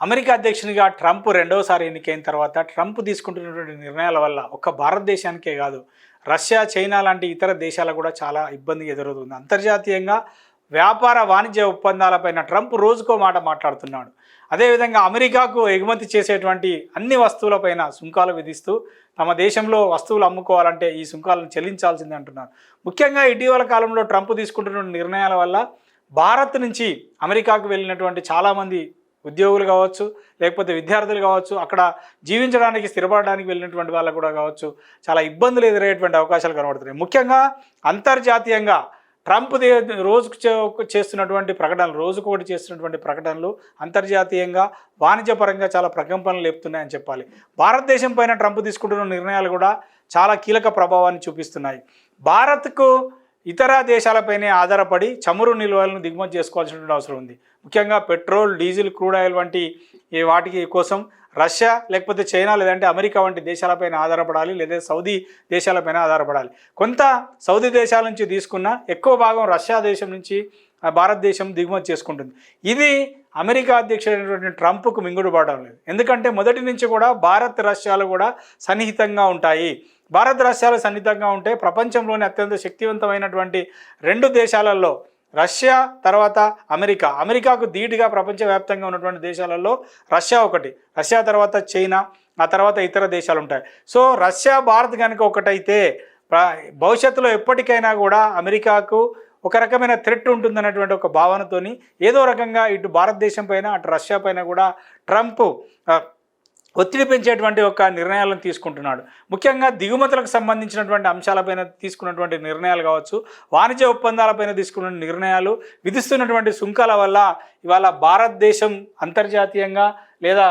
America అధ్యక్షునిగా Trump రెండవసారి ఎన్నికైన తర్వాత ట్రంప్ తీసుకుంటున్నటువంటి నిర్ణయాల వల్ల ఒక్క భారతదేశానికే కాదు రష్యా చైనా లాంటి ఇతర దేశాలకు కూడా చాలా ఇబ్బంది ఎదురవుతుంది. అంతర్జాతీయంగా వ్యాపార వాణిజ్య ఒప్పందాలపైన ట్రంప్ రోజుకో మాట మాట్లాడుతున్నాడు. అదేవిధంగా అమెరికాకు ఎగుమతి చేసేటువంటి అన్ని వస్తువులపైన సుంకాలు విధిస్తూ తమ దేశంలో వస్తువులు అమ్ముకోవాలంటే ఈ సుంకాలను చెల్లించాల్సిందే అంటున్నారు. ముఖ్యంగా ఇటీవల కాలంలో ట్రంప్ తీసుకుంటున్న నిర్ణయాల వల్ల భారత్ నుంచి అమెరికాకు వెళ్ళినటువంటి చాలామంది ఉద్యోగులు కావచ్చు లేకపోతే విద్యార్థులు కావచ్చు అక్కడ జీవించడానికి స్థిరపడడానికి వెళ్ళినటువంటి వాళ్ళకు కూడా కావచ్చు చాలా ఇబ్బందులు ఎదురయ్యేటువంటి అవకాశాలు కనబడుతున్నాయి. ముఖ్యంగా అంతర్జాతీయంగా ట్రంప్ దే రోజుకు చేస్తున్నటువంటి ప్రకటనలు రోజుకోటి చేస్తున్నటువంటి ప్రకటనలు అంతర్జాతీయంగా వాణిజ్యపరంగా చాలా ప్రకంపనలు లేపుతున్నాయని చెప్పాలి. భారతదేశం పైన ట్రంప్ తీసుకుంటున్న నిర్ణయాలు కూడా చాలా కీలక ప్రభావాన్ని చూపిస్తున్నాయి. భారత్కు ఇతర దేశాలపైనే ఆధారపడి చమురు నిల్వలను దిగుమతి చేసుకోవాల్సినటువంటి అవసరం ఉంది. ముఖ్యంగా పెట్రోల్ డీజిల్ క్రూడ్ ఆయిల్ వంటి ఈ వాటికి కోసం రష్యా లేకపోతే చైనా లేదంటే అమెరికా వంటి దేశాలపైన ఆధారపడాలి లేదా సౌదీ దేశాలపైన ఆధారపడాలి. కొంత సౌదీ దేశాల నుంచి తీసుకున్న ఎక్కువ భాగం రష్యా దేశం నుంచి ఆ, భారతదేశం దిగుమతి చేసుకుంటుంది. ఇది అమెరికా అధ్యక్షుడైనటువంటి ట్రంప్కు మింగుడు పడడం లేదు. ఎందుకంటే మొదటి నుంచి కూడా భారత్ రష్యాలు కూడా సన్నిహితంగా ఉంటాయి. భారత్ రష్యాలు సన్నిహితంగా ఉంటే ప్రపంచంలోని అత్యంత శక్తివంతమైనటువంటి రెండు దేశాలలో రష్యా తర్వాత అమెరికా. అమెరికాకు ధీటుగా ప్రపంచవ్యాప్తంగా ఉన్నటువంటి దేశాలలో రష్యా ఒకటి. రష్యా తర్వాత చైనా ఆ తర్వాత ఇతర దేశాలు ఉంటాయి. సో రష్యా భారత్ కనుక ఒకటైతే భవిష్యత్తులో ఎప్పటికైనా కూడా అమెరికాకు ఒక రకమైన థ్రెట్ ఉంటుందన్నటువంటి ఒక భావనతోని ఏదో రకంగా ఇటు భారతదేశం పైన అటు రష్యా పైన కూడా ట్రంప్ ఒత్తిడి పెంచేటువంటి ఒక నిర్ణయాలను తీసుకుంటున్నాడు. ముఖ్యంగా దిగుమతులకు సంబంధించినటువంటి అంశాలపైన తీసుకున్నటువంటి నిర్ణయాలు కావచ్చు వాణిజ్య ఒప్పందాలపైన తీసుకున్న నిర్ణయాలు విధిస్తున్నటువంటి సుంకాల వల్ల ఇవాళ భారతదేశం అంతర్జాతీయంగా లేదా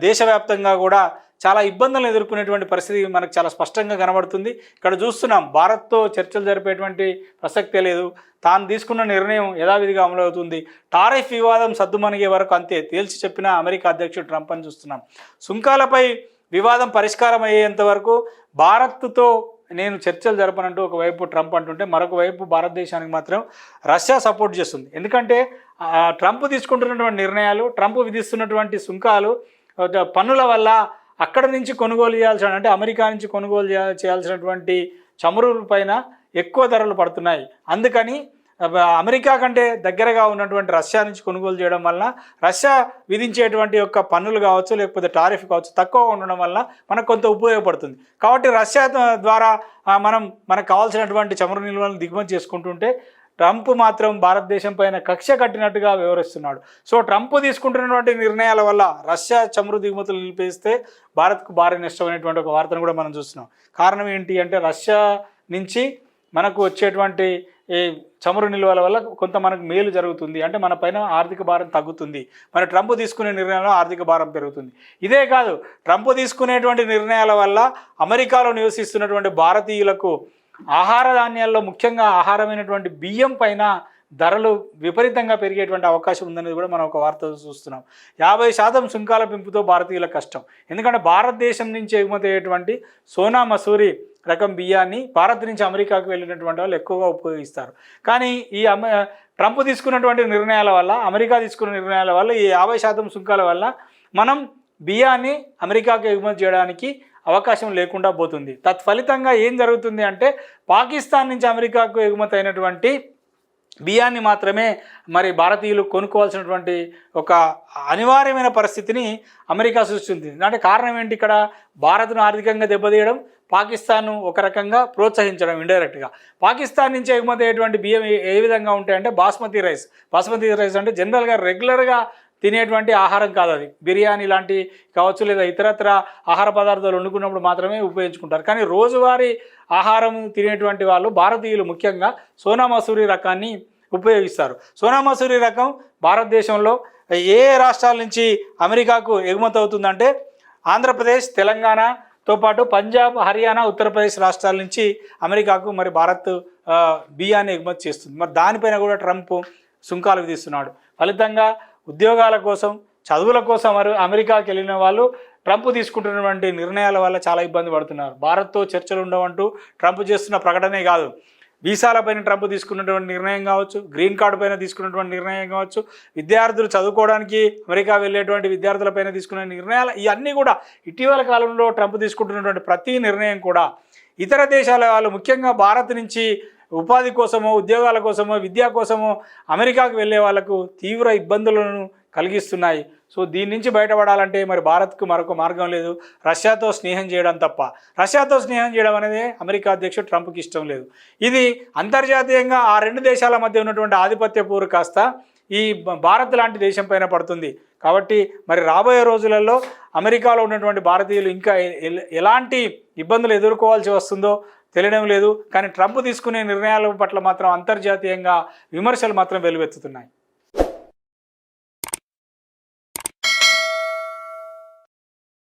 దేశవ్యాప్తంగా కూడా చాలా ఇబ్బందులను ఎదుర్కొనేటువంటి పరిస్థితి మనకు చాలా స్పష్టంగా కనబడుతుంది. ఇక్కడ చూస్తున్నాం భారత్తో చర్చలు జరిపేటువంటి ప్రసక్తే లేదు. తాను తీసుకున్న నిర్ణయం యథావిధిగా అమలవుతుంది. టారిఫ్ వివాదం సద్దుమణిగే వరకు అంతే తేల్చి చెప్పిన అమెరికా అధ్యక్షుడు ట్రంప్ అని చూస్తున్నాం. సుంకాలపై వివాదం పరిష్కారం అయ్యేంత వరకు భారత్తో నేను చర్చలు జరపనంటూ ఒకవైపు ట్రంప్ అంటుంటే మరొక వైపు భారతదేశానికి మాత్రం రష్యా సపోర్ట్ చేస్తుంది. ఎందుకంటే ట్రంప్ తీసుకుంటున్నటువంటి నిర్ణయాలు ట్రంప్ విధిస్తున్నటువంటి సుంకాలు పన్నుల వల్ల అక్కడ నుంచి కొనుగోలు చేయాల్సిన అంటే అమెరికా నుంచి కొనుగోలు చేయ- చేయాల్సినటువంటి చమురు పైన ఎక్కువ ధరలు పడుతున్నాయి. అందుకని అమెరికా కంటే దగ్గరగా ఉన్నటువంటి రష్యా నుంచి కొనుగోలు చేయడం వల్ల రష్యా విధించేటువంటి యొక్క పన్నులు కావచ్చు లేకపోతే టారిఫ్ కావచ్చు తక్కువ ఉండడం వల్ల మనకు కొంత ఉపయోగపడుతుంది. కాబట్టి రష్యా ద్వారా మనం మనకు కావాల్సినటువంటి చమురు నిల్వలను దిగుమతి చేసుకుంటుంటే ట్రంప్ మాత్రం భారతదేశం పైన కక్ష కట్టినట్టుగా వివరిస్తున్నాడు. సో ట్రంప్ తీసుకుంటున్నటువంటి నిర్ణయాల వల్ల రష్యా చమురు దిగుమతులు నిలిపేస్తే భారత్కు భారీ నష్టమైనటువంటి ఒక వార్తను కూడా మనం చూస్తున్నాం. కారణం ఏంటి అంటే రష్యా నుంచి మనకు వచ్చేటువంటి ఈ చమురు నిల్వల వల్ల కొంత మనకు మేలు జరుగుతుంది. అంటే మన పైన ఆర్థిక భారం తగ్గుతుంది. మరి ట్రంప్ తీసుకునే నిర్ణయంలో ఆర్థిక భారం పెరుగుతుంది. ఇదే కాదు ట్రంప్ తీసుకునేటువంటి నిర్ణయాల వల్ల అమెరికాలో నివసిస్తున్నటువంటి భారతీయులకు ఆహార ధాన్యాల్లో ముఖ్యంగా ఆహారమైనటువంటి బియ్యం పైన ధరలు విపరీతంగా పెరిగేటువంటి అవకాశం ఉందనేది కూడా మనం ఒక వార్త చూస్తున్నాం. యాభై శాతం సుంకాల పెంపుతో భారతీయుల కష్టం. ఎందుకంటే భారతదేశం నుంచి ఎగుమతి అయ్యేటువంటి సోనా మసూరి రకం బియ్యాన్ని భారత్ నుంచి అమెరికాకు వెళ్ళినటువంటి వాళ్ళు ఎక్కువగా ఉపయోగిస్తారు. కానీ ఈ ట్రంప్ తీసుకున్నటువంటి నిర్ణయాల వల్ల అమెరికా తీసుకున్న నిర్ణయాల వల్ల ఈ యాభై శాతం సుంకాల వల్ల మనం బియ్యాన్ని అమెరికాకు ఎగుమతి చేయడానికి అవకాశం లేకుండా పోతుంది. తత్ఫలితంగా ఏం జరుగుతుంది అంటే పాకిస్తాన్ నుంచి అమెరికాకు ఎగుమతి అయినటువంటి బియ్యాన్ని మాత్రమే మరి భారతీయులు కొనుక్కోవాల్సినటువంటి ఒక అనివార్యమైన పరిస్థితిని అమెరికా సృష్టించింది. అంటే కారణం ఏంటి? ఇక్కడ భారత్ను ఆర్థికంగా దెబ్బతీయడం పాకిస్తాన్ను ఒక రకంగా ప్రోత్సహించడం ఇండైరెక్ట్గా. పాకిస్తాన్ నుంచి ఎగుమతి అయ్యేటువంటి బియ్యం ఏ- ఏ విధంగా ఉంటాయంటే బాస్మతి రైస్. బాస్మతి రైస్ అంటే జనరల్గా రెగ్యులర్గా తినేటువంటి ఆహారం కాదు అది. బిర్యానీ లాంటి కావచ్చు లేదా ఇతరత్ర ఆహార పదార్థాలు వండుకున్నప్పుడు మాత్రమే ఉపయోగించుకుంటారు. కానీ రోజువారీ ఆహారం తినేటువంటి వాళ్ళు భారతీయులు ముఖ్యంగా సోనా మసూరి రకాన్ని ఉపయోగిస్తారు. సోనా మసూరి రకం భారతదేశంలో ఏ రాష్ట్రాల నుంచి అమెరికాకు ఎగుమతి అవుతుందంటే ఆంధ్రప్రదేశ్ తెలంగాణతో పాటు పంజాబ్ హర్యానా ఉత్తరప్రదేశ్ రాష్ట్రాల నుంచి అమెరికాకు మరి భారత్ బియ్యాన్ని ఎగుమతి చేస్తుంది. మరి దానిపైన కూడా ట్రంప్ సుంకాలు విధిస్తున్నాడు. ఫలితంగా ఉద్యోగాల కోసం చదువుల కోసం అమెరికాకి వెళ్ళిన వాళ్ళు ట్రంప్ తీసుకుంటున్నటువంటి నిర్ణయాల వల్ల చాలా ఇబ్బంది పడుతున్నారు. భారత్తో చర్చలు ఉండవంటూ ట్రంప్ చేస్తున్న ప్రకటనే కాదు. వీసాల పైన ట్రంప్ తీసుకున్నటువంటి నిర్ణయం కావచ్చు గ్రీన్ కార్డు పైన తీసుకున్నటువంటి నిర్ణయం కావచ్చు విద్యార్థులు చదువుకోవడానికి అమెరికా వెళ్ళేటువంటి విద్యార్థులపైన తీసుకున్న నిర్ణయాలు ఇవన్నీ కూడా ఇటీవల కాలంలో ట్రంప్ తీసుకుంటున్నటువంటి ప్రతి నిర్ణయం కూడా ఇతర దేశాల వాళ్ళు ముఖ్యంగా భారత్ నుంచి ఉపాధి కోసమో ఉద్యోగాల కోసమో విద్య కోసమో అమెరికాకు వెళ్ళే వాళ్ళకు తీవ్ర ఇబ్బందులను కలిగిస్తున్నాయి. సో దీని నుంచి బయటపడాలంటే మరి భారత్కు మరొక మార్గం లేదు. రష్యాతో స్నేహం చేయడం తప్ప. రష్యాతో స్నేహం చేయడం అనేది అమెరికా అధ్యక్షుడు ట్రంప్కి ఇష్టం లేదు. ఇది అంతర్జాతీయంగా ఆ రెండు దేశాల మధ్య ఉన్నటువంటి ఆధిపత్య పోరు కాస్త ఈ భారత్ లాంటి దేశం పైన పడుతుంది. కాబట్టి మరి రాబోయే రోజులలో అమెరికాలో ఉన్నటువంటి భారతీయులు ఇంకా ఎలాంటి ఇబ్బందులు ఎదుర్కోవాల్సి వస్తుందో తెలియడం లేదు. కానీ ట్రంప్ తీసుకునే నిర్ణయాల పట్ల మాత్రం అంతర్జాతీయంగా విమర్శలు మాత్రం వెలువెత్తుతున్నాయి.